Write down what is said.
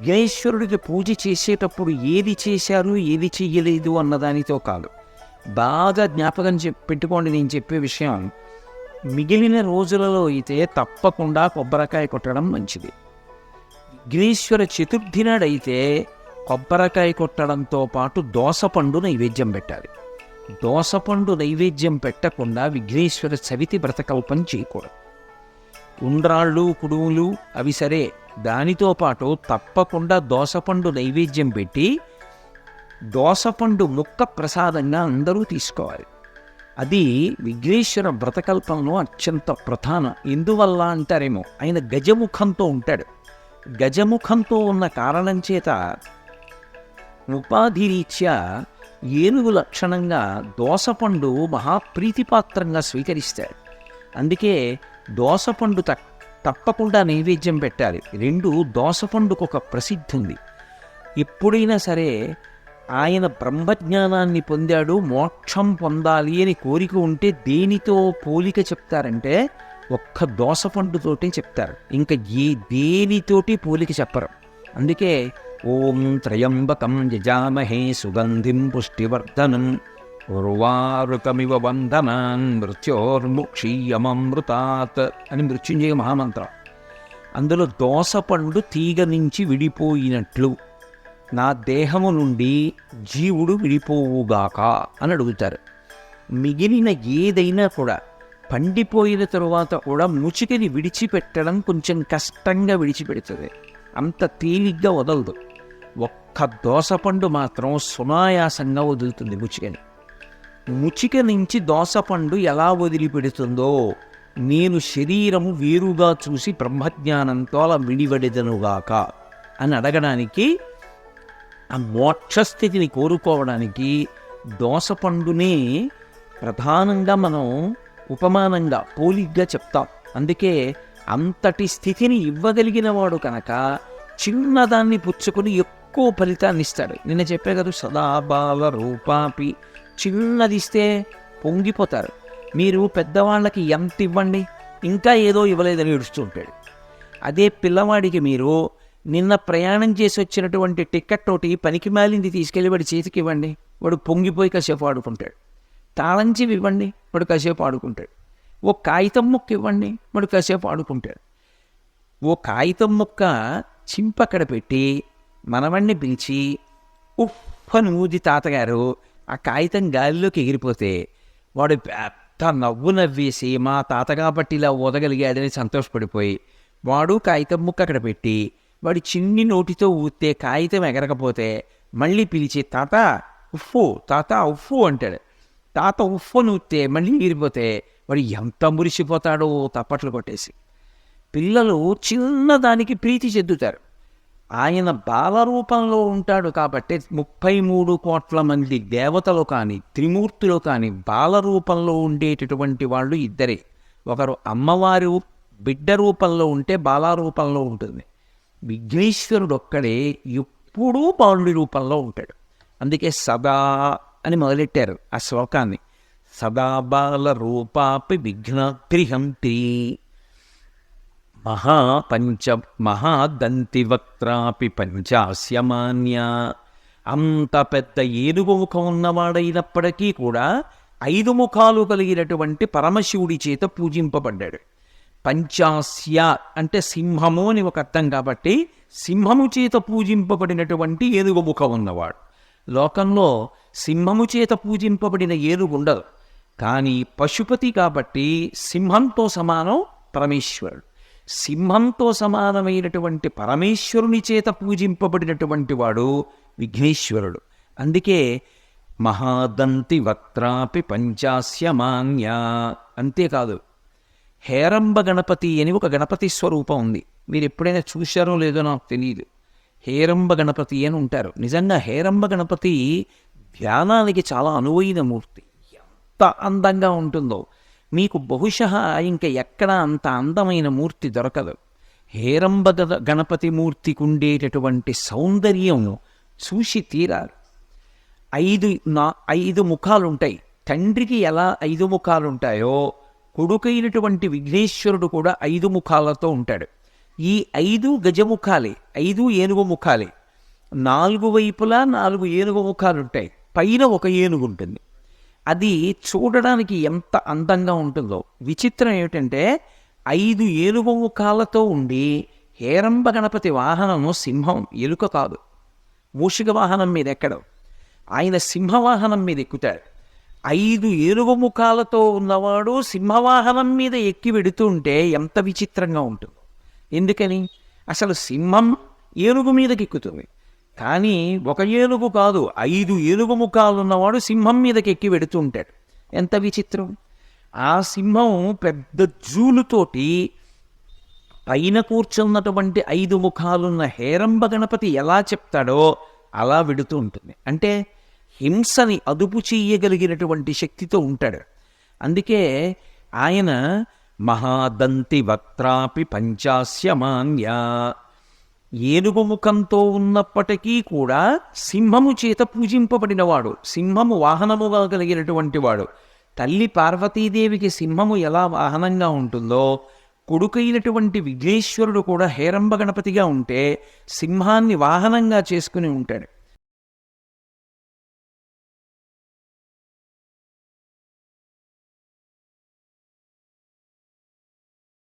విఘ్నేశ్వరుడికి పూజ చేసేటప్పుడు ఏది చేశారు ఏది చెయ్యలేదు అన్నదానితో కాదు. బాగా జ్ఞాపకం చెప్ పెట్టుకోండి నేను చెప్పే విషయం. మిగిలిన రోజులలో అయితే తప్పకుండా కొబ్బరికాయ కొట్టడం మంచిది. విఘ్నేశ్వర చతుర్థి నాడైతే కొబ్బరికాయ కొట్టడంతో పాటు దోసపండు నైవేద్యం పెట్టాలి. దోసపండు నైవేద్యం పెట్టకుండా విఘ్నేశ్వర చవితి వ్రతకల్పం చేయకూడదు. ఉండ్రాళ్ళు కుడుములు అవి సరే. దానితో పాటు తప్పకుండా దోసపండు నైవేద్యం పెట్టి దోసపండు ముక్క ప్రసాదంగా అందరూ తీసుకోవాలి. అది విఘ్నేశ్వర వ్రతకల్పంలో అత్యంత ప్రధానం. ఎందువల్ల అంటారేమో ఆయన గజముఖంతో ఉంటాడు. గజముఖంతో ఉన్న కారణం చేత ఉపాధి రీత్యా ఏనుగు లక్షణంగా దోసపండు మహాప్రీతిపాత్రంగా స్వీకరిస్తాడు. అందుకే దోసపండు తక్కువ తప్పకుండా నైవేద్యం పెట్టాలి. రెండు దోసపండుకు ఒక ప్రసిద్ధి ఉంది ఎప్పుడైనా సరే ఆయన బ్రహ్మజ్ఞానాన్ని పొందాడు మోక్షం పొందాలి అని కోరిక ఉంటే దేనితో పోలిక చెప్తారంటే ఒక్క దోసపండుతోటే చెప్తారు. ఇంకా ఏ దేనితోటి పోలిక చెప్పరు. అందుకే ఓం త్రయంబకం యజామహే సుగంధిం పుష్టివర్ధనం. ఉర్వారుకమివ బంధనాన్ మృత్యోర్ముక్షీయమమృతాత్ అని మృత్యుంజయ మహామంత్రం. అందులో దోసపండు తీగ నుంచి విడిపోయినట్లు నా దేహము నుండి జీవుడు విడిపోవుగాక అని అడుగుతారు. మిగిలిన ఏదైనా కూడా పండిపోయిన తరువాత కూడా ముచికని విడిచిపెట్టడం కొంచెం కష్టంగా విడిచిపెడుతుంది. అంత తేలిగ్గా వదలదు. ఒక్క దోసపండు మాత్రం సునాయాసంగా వదులుతుంది ముచికని. ముచిక నుంచి దోసపండు ఎలా వదిలిపెడుతుందో నేను శరీరము వేరుగా చూసి బ్రహ్మజ్ఞానంతో అలా విడివడెదనుగాక అని అడగడానికి ఆ మోక్షస్థితిని కోరుకోవడానికి దోసపండునే ప్రధానంగా మనం ఉపమానంగా పోలిగ్గా చెప్తాం. అందుకే అంతటి స్థితిని ఇవ్వగలిగిన వాడు కనుక చిన్నదాన్ని పుచ్చుకొని ఎక్కువ ఫలితాన్ని ఇస్తాడు నిన్న చెప్పే కదా సదాబాల రూపాపి చిన్నదిస్తే పొంగిపోతారు. మీరు పెద్దవాళ్ళకి ఎంత ఇవ్వండి? ఇంకా ఏదో ఇవ్వలేదని ఏడుస్తుంటాడు అదే పిల్లవాడికి మీరు నిన్న ప్రయాణం చేసి వచ్చినటువంటి టికెట్ తోటి పనికి మాలింది తీసుకెళ్ళి వాడి చేతికి ఇవ్వండి. వాడు పొంగిపోయి కాసేపు ఆడుకుంటాడు. తాళం ఇవ్వండి వాడు కాసేపు ఆడుకుంటాడు. ఓ కాగితం ముక్క ఇవ్వండి వాడు కాసేపు ఆడుకుంటాడు. ఓ కాగితం ముక్క చింపక్కడ పెట్టి మనవణ్ణి పిలిచి ఉఫ్ఫను ఊది తాతగారు ఆ కాగితం గాలిలోకి ఎగిరిపోతే వాడు పెద్ద నవ్వు నవ్వేసి మా తాత కాబట్టి ఇలా ఊదగలిగాడని సంతోషపడిపోయి వాడు కాగితం ముక్క అక్కడ పెట్టి వాడి చిన్ని నోటితో ఊతే కాగితం ఎగరకపోతే మళ్ళీ పిలిచి తాత ఉఫ్ఫు తాత ఉఫ్ఫు అంటాడు. తాత ఉఫ్ఫు ఊతే మళ్ళీ ఎగిరిపోతే వాడు ఎంత మురిసిపోతాడో తప్పట్లు కొట్టేసి. పిల్లలు చిన్నదానికి ప్రీతి చెందుతారు. ఆయన బాలరూపంలో ఉంటాడు కాబట్టి ముప్పై మూడు కోట్ల మంది దేవతలు కానీ త్రిమూర్తులు కానీ బాలరూపంలో ఉండేటటువంటి వాళ్ళు ఇద్దరే. ఒకరు అమ్మవారు బిడ్డ రూపంలో ఉంటే బాలారూపంలో ఉంటుంది. విఘ్నేశ్వరుడు ఒక్కడే ఎప్పుడూ బాలుడి రూపంలో ఉంటాడు. అందుకే సదా అని మొదలెట్టారు ఆ శ్లోకాన్ని. సదా బాల రూపాపి విఘ్నగ్రిహంతి. మహాపంచ మహాదంతివక్త్రాపి పంచాస్యమాన్య. అంత పెద్ద ఏనుగు ముఖం ఉన్నవాడైనప్పటికీ కూడా ఐదు ముఖాలు కలిగినటువంటి పరమశివుడి చేత పూజింపబడ్డాడు. పంచాస్య అంటే సింహము అని ఒక అర్థం కాబట్టి సింహము చేత పూజింపబడినటువంటి ఏనుగు ముఖం ఉన్నవాడు. లోకంలో సింహము చేత పూజింపబడిన ఏనుగు ఉండదు. కానీ పశుపతి కాబట్టి సింహంతో సమానం పరమేశ్వరుడు. సింహంతో సమానమైనటువంటి పరమేశ్వరుని చేత పూజింపబడినటువంటి వాడు విఘ్నేశ్వరుడు. అందుకే మహాదంతి వక్త్రాపి పంచాస్యమాన్య అంతేకాదు. హేరంబ గణపతి అని ఒక గణపతి స్వరూపం ఉంది. మీరు ఎప్పుడైనా చూశారో లేదో నాకు తెలియదు హేరంబ గణపతి అని ఉంటారు. నిజంగా హేరంబ గణపతి ధ్యానానికి చాలా అనువైన మూర్తి. ఎంత అందంగా ఉంటుందో. మీకు బహుశ ఇంకా ఎక్కడ అంత అందమైన మూర్తి దొరకదు. హేరంబ గణపతి మూర్తికి ఉండేటటువంటి సౌందర్యం చూసి తీరాలి ఐదు నా ఐదు ముఖాలు ఉంటాయి తండ్రికి ఎలా ఐదు ముఖాలు ఉంటాయో కొడుకైనటువంటి విఘ్నేశ్వరుడు కూడా ఐదు ముఖాలతో ఉంటాడు. ఈ ఐదు గజముఖాలే ఐదు ఏనుగు ముఖాలే. నాలుగు వైపులా నాలుగు ఏనుగు ముఖాలు ఉంటాయి పైన ఒక ఏనుగు ఉంటుంది అది చూడడానికి ఎంత అందంగా ఉంటుందో. విచిత్రం ఏమిటంటే ఐదు ఏనుగు ముఖాలతో ఉండి హేరంబ గణపతి వాహనము సింహం ఎలుక కాదు. మూషిక వాహనం మీద ఎక్కడం. ఆయన సింహవాహనం మీద ఎక్కుతాడు. ఐదు ఏనుగు ముఖాలతో ఉన్నవాడు సింహవాహనం మీద ఎక్కి వెడుతుంటే ఎంత విచిత్రంగా ఉంటుంది. ఎందుకని? అసలు సింహం ఏనుగు మీదకి ఎక్కుతుంది. కానీ ఒక ఏనుగు కాదు ఐదు ఏనుగు ముఖాలు ఉన్నవాడు సింహం మీదకి ఎక్కి వెడుతుంటాడు. ఎంత విచిత్రం! ఆ సింహం పెద్ద జూలుతోటి పైన కూర్చున్నటువంటి ఐదు ముఖాలున్న హేరంబ గణపతి ఎలా చెప్తాడో అలా విడుతూ ఉంటుంది. అంటే హింసని అదుపు చేయగలిగినటువంటి శక్తితో ఉంటాడు. అందుకే ఆయన మహాదంతి వక్త్రాపి పంచాస్యమాన్యా ఏనుగు ముఖంతో ఉన్నప్పటికీ కూడా సింహము చేత పూజింపబడినవాడు సింహము వాహనముగా కలిగినటువంటి వాడు. తల్లి పార్వతీదేవికి సింహము ఎలా వాహనంగా ఉంటుందో కొడుకైనటువంటి విఘ్నేశ్వరుడు కూడా హేరంబ గణపతిగా ఉంటే సింహాన్ని వాహనంగా చేసుకుని ఉంటాడు.